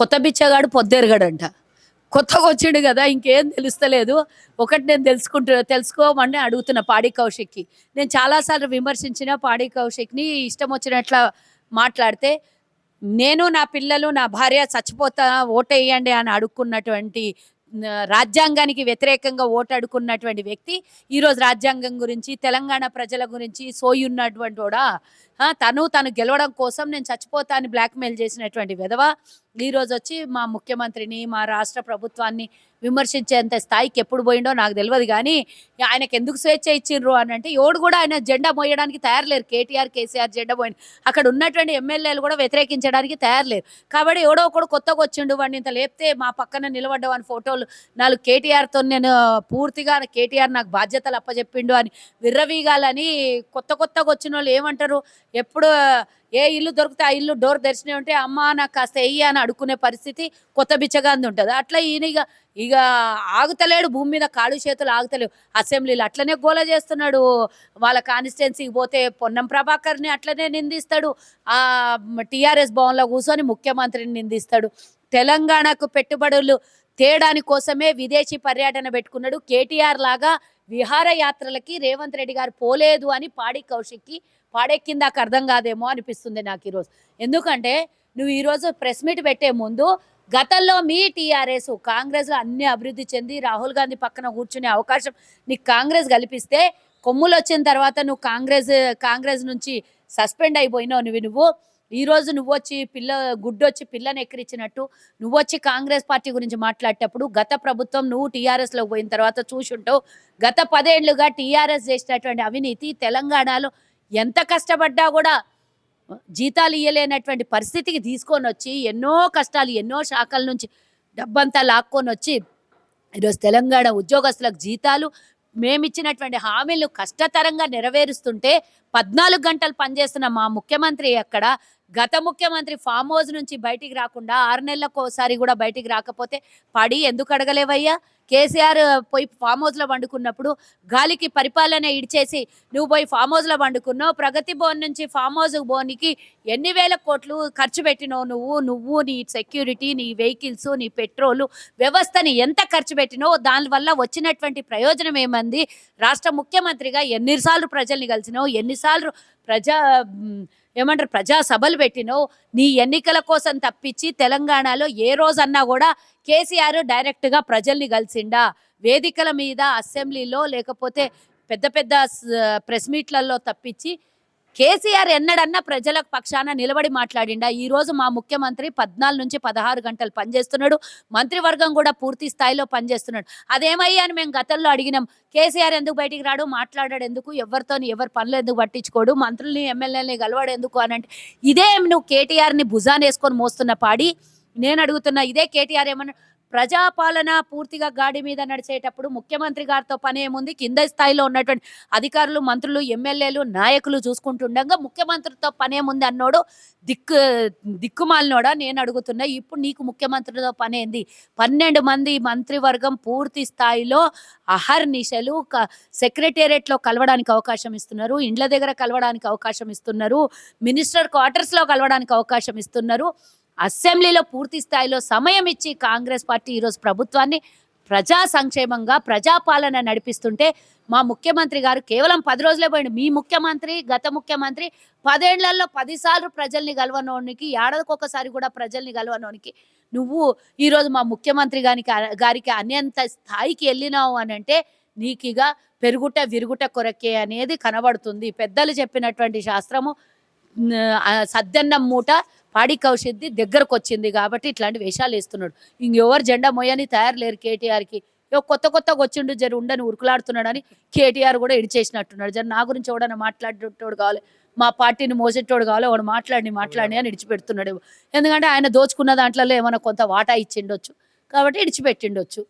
కొత్త బిచ్చగాడు పొద్దెరగడంట. కొత్తగా వచ్చిండు కదా ఇంకేం తెలుస్తలేదు. ఒకటి నేను తెలుసుకుంటున్నా తెలుసుకోమని అడుగుతున్నా పాడి కౌశిక్కి. నేను చాలాసార్లు విమర్శించిన పాడి కౌశిక్ని ఇష్టం వచ్చినట్లా మాట్లాడితే నేను నా పిల్లలు నా భార్య చచ్చిపోతా ఓటేయండి అని అడుక్కున్నటువంటి రాజ్యాంగానికి వ్యతిరేకంగా ఓటడుకున్నటువంటి వ్యక్తి ఈరోజు రాజ్యాంగం గురించి తెలంగాణ ప్రజల గురించి సోయి ఉన్నటువంటి కూడా తను తను గెలవడం కోసం నేను చచ్చిపోతా అని బ్లాక్మెయిల్ చేసినటువంటి విధవ? ఈరోజు వచ్చి మా ముఖ్యమంత్రిని మా రాష్ట్ర ప్రభుత్వాన్ని విమర్శించేంత స్థాయికి ఎప్పుడు పోయిండో నాకు తెలియదు కానీ ఆయనకు ఎందుకు స్వేచ్ఛ ఇచ్చిండ్రు అని అంటే ఎవడు కూడా ఆయన జెండా మోయడానికి తయారులేరు. కేటీఆర్ కేసీఆర్ జెండా పోయింది అక్కడ ఉన్నటువంటి ఎమ్మెల్యేలు కూడా వ్యతిరేకించడానికి తయారులేరు. కాబట్టి ఎవడో ఒకడు కొత్తగా వచ్చిండు వాడిని ఇంత లేపితే మా పక్కన నిలబడ్డం అని ఫోటోలు నాలుగు కేటీఆర్తో నేను పూర్తిగా కేటీఆర్ నాకు బాధ్యతలు అప్పచెప్పిండు అని విర్రవీగాలని కొత్త కొత్తగా వచ్చిన వాళ్ళు ఏమంటారు? ఎప్పుడు ఏ ఇల్లు దొరికితే ఆ ఇల్లు డోర్ తెరిచినే ఉంటే అమ్మ నాకు కాస్త వెయ్యి అని అడుక్కునే పరిస్థితి కొత్త బిచ్చగాంది ఉంటుంది. అట్లా ఈయన ఇక ఇక ఆగుతలేడు భూమి మీద కాళ్ళు చేతులు ఆగుతలేవు. అసెంబ్లీలో అట్లనే గోల చేస్తున్నాడు. వాళ్ళ కాన్స్టిట్యున్సీకి పోతే పొన్నం ప్రభాకర్ని అట్లనే నిందిస్తాడు. ఆ టీఆర్ఎస్ భవన్లో కూర్చొని ముఖ్యమంత్రిని నిందిస్తాడు. తెలంగాణకు పెట్టుబడులు తేడాని కోసమే విదేశీ పర్యటన పెట్టుకున్నాడు. కేటీఆర్ లాగా విహారయాత్రలకి రేవంత్ రెడ్డి గారు పోలేదు అని పాడి కౌశిక్కి పాడెక్కిందాక అర్థం కాదేమో అనిపిస్తుంది నాకు ఈరోజు. ఎందుకంటే నువ్వు ఈరోజు ప్రెస్ మీట్ పెట్టే ముందు గతంలో మీ టీఆర్ఎస్ కాంగ్రెస్లో అన్ని అభివృద్ధి చెంది రాహుల్ గాంధీ పక్కన కూర్చునే అవకాశం నీకు కాంగ్రెస్ కల్పిస్తే కొమ్ములు వచ్చిన తర్వాత నువ్వు కాంగ్రెస్ కాంగ్రెస్ నుంచి సస్పెండ్ అయిపోయినావు నువ్వు నువ్వు. ఈరోజు నువ్వు వచ్చి పిల్ల గుడ్డొచ్చి పిల్లని ఎక్కిరించినట్టు నువ్వు వచ్చి కాంగ్రెస్ పార్టీ గురించి మాట్లాడేటప్పుడు గత ప్రభుత్వం నువ్వు టీఆర్ఎస్లో పోయిన తర్వాత చూసుంటావు. గత పదేళ్ళుగా టీఆర్ఎస్ చేసినటువంటి అవినీతి తెలంగాణలో ఎంత కష్టపడ్డా కూడా జీతాలు ఇయ్యలేనటువంటి పరిస్థితికి తీసుకొని వచ్చి ఎన్నో కష్టాలు ఎన్నో శాఖల నుంచి డబ్బంతా లాక్కొని వచ్చి ఈరోజు తెలంగాణ ఉద్యోగస్తులకు జీతాలు మేమిచ్చినటువంటి హామీలు కష్టతరంగా నెరవేరుస్తుంటే పద్నాలుగు గంటలు పనిచేస్తున్న మా ముఖ్యమంత్రి అక్కడ గత ముఖ్యమంత్రి ఫామ్ హౌస్ నుంచి బయటికి రాకుండా ఆరు నెలలకు ఒకసారి కూడా బయటికి రాకపోతే పడి ఎందుకు అడగలేవయ్యా? కేసీఆర్ పోయి ఫామ్ హౌస్లో వండుకున్నప్పుడు గాలికి పరిపాలన ఇడిచేసి నువ్వు పోయి ఫామ్ హౌస్లో వండుకున్నావు ప్రగతి భవన్ నుంచి ఫామ్ హౌస్ భవన్కి ఎన్ని వేల కోట్లు ఖర్చు పెట్టినావు నువ్వు? నువ్వు నీ సెక్యూరిటీ నీ వెహికల్స్ నీ పెట్రోలు వ్యవస్థని ఎంత ఖర్చు పెట్టినావు? దానివల్ల వచ్చినటువంటి ప్రయోజనం ఏమంది? రాష్ట్ర ముఖ్యమంత్రిగా ఎన్నిసార్లు ప్రజల్ని కలిసినావు? ఎన్నిసార్లు ప్రజా ఏమంటారు ప్రజా సభలు నీ ఎన్నికల కోసం తప్పించి తెలంగాణలో ఏ రోజన్నా కూడా కేసీఆర్ డైరెక్ట్గా ప్రజల్ని కలిసిండా? వేదికల మీద అసెంబ్లీలో లేకపోతే పెద్ద పెద్ద ప్రెస్ మీట్లలో తప్పించి కేసీఆర్ ఎన్నడన్నా ప్రజల పక్షాన నిలబడి మాట్లాడిండా? ఈ రోజు మా ముఖ్యమంత్రి పద్నాలుగు నుంచి పదహారు గంటలు పనిచేస్తున్నాడు. మంత్రివర్గం కూడా పూర్తి స్థాయిలో పనిచేస్తున్నాడు. అదేమయ్యా అని మేము గతంలో అడిగినాం. కేసీఆర్ ఎందుకు బయటికి రాడు? మాట్లాడాడు ఎందుకు? ఎవరితో ఎవరి పనులు ఎందుకు పట్టించుకోడు? మంత్రుల్ని ఎమ్మెల్యేలని గలవాడు ఎందుకు అని అంటే ఇదే నువ్వు కేటీఆర్ని భుజాన్ వేసుకొని మోస్తున్న పాడి నేను అడుగుతున్నా ఇదే కేటీఆర్ ఏమన్నా ప్రజాపాలన పూర్తిగా గాడి మీద నడిచేటప్పుడు ముఖ్యమంత్రి గారితో పని ఏముంది కింద స్థాయిలో ఉన్నటువంటి అధికారులు మంత్రులు ఎమ్మెల్యేలు నాయకులు చూసుకుంటుండగా ముఖ్యమంత్రితో పనేముంది అన్నోడు దిక్కు దిక్కుమాలినోడా? నేను అడుగుతున్నా ఇప్పుడు నీకు ముఖ్యమంత్రితో పనేంది పన్నెండు మంది మంత్రివర్గం పూర్తి స్థాయిలో అహర్నిశలు క సెక్రటేరియట్లో కలవడానికి అవకాశం ఇస్తున్నారు ఇండ్ల దగ్గర కలవడానికి అవకాశం ఇస్తున్నారు మినిస్టర్ క్వార్టర్స్లో కలవడానికి అవకాశం ఇస్తున్నారు. అసెంబ్లీలో పూర్తి స్థాయిలో సమయం ఇచ్చి కాంగ్రెస్ పార్టీ ఈరోజు ప్రభుత్వాన్ని ప్రజా సంక్షేమంగా ప్రజాపాలన నడిపిస్తుంటే మా ముఖ్యమంత్రి గారు కేవలం పది రోజులే పోయింది మీ ముఖ్యమంత్రి గత ముఖ్యమంత్రి పదేళ్ళలో పదిసార్లు ప్రజల్ని కలవనోనికి ఏడాదికి ఒకసారి కూడా ప్రజల్ని గలవనోనికి నువ్వు ఈరోజు మా ముఖ్యమంత్రి గారికి గారికి అన్యంత స్థాయికి వెళ్ళినావు అని అంటే నీకిగా పెరుగుట విరుగుట కొరకే అనేది కనబడుతుంది. పెద్దలు చెప్పినటువంటి శాస్త్రము సద్దన్నం మూట పాడి కౌశిద్ది దగ్గరకు వచ్చింది కాబట్టి ఇట్లాంటి వేషాలు వేస్తున్నాడు. ఇంకెవరు జెండా మొయ్యని తయారు లేరు కేటీఆర్కి కొత్త కొత్తగా వచ్చిండు జరి ఉండని ఉరుకులాడుతున్నాడని కేటీఆర్ కూడా ఇడిచేసినట్టున్నాడు. జర నా గురించి ఎవడన్నా మాట్లాడేటోడు కావాలి మా పార్టీని మోసేటోడు కావాలి వాడు మాట్లాడి మాట్లాడి అని ఇడిచిపెడుతున్నాడు ఎందుకంటే ఆయన దోచుకున్న దాంట్లో ఏమైనా కొంత వాటా ఇచ్చిండొచ్చు. కాబట్టి ఇడిచిపెట్టిండొచ్చు.